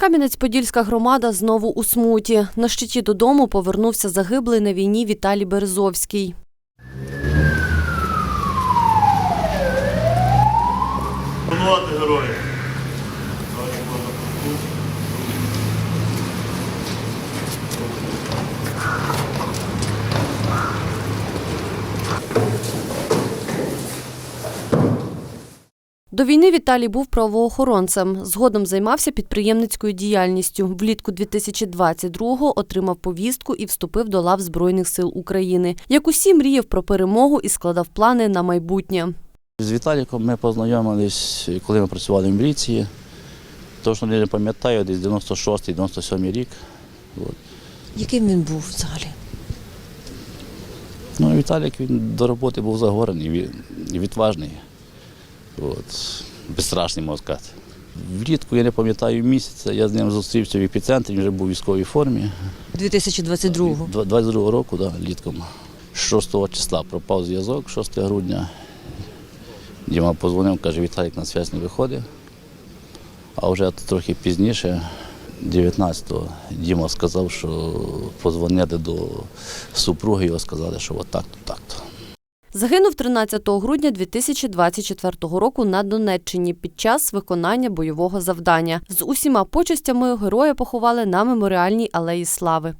Кам'янець-Подільська громада знову у смуті. На щиті додому повернувся загиблий на війні Віталій Березовський. Героїв. До війни Віталій був правоохоронцем. Згодом займався підприємницькою діяльністю. Влітку 2022-го отримав повістку і вступив до лав Збройних сил України. Як усі мріяв про перемогу і складав плани на майбутнє. З Віталіком ми познайомились, коли ми працювали в міліції. Точно не пам'ятаю, десь 96-97 рік. От. Яким він був взагалі? Ну, Віталік він до роботи був загорений, і відважний. От. Безстрашний, можна сказати. Влітку, я не пам'ятаю місяця, я з ним зустрівся в епіцентрі, він вже був у військовій формі. 2022-го. 22 року, да, літком. 6 числа пропав зв'язок, 6 грудня. Діма позвонив, каже, Віталік на зв'язь не виходить. А вже трохи пізніше, 19-го, Діма сказав, що позвонити до супруги, його сказали, що отак-то, так-то. Загинув 13 грудня 2024 року на Донеччині під час виконання бойового завдання. З усіма почестями героя поховали на меморіальній алеї Слави.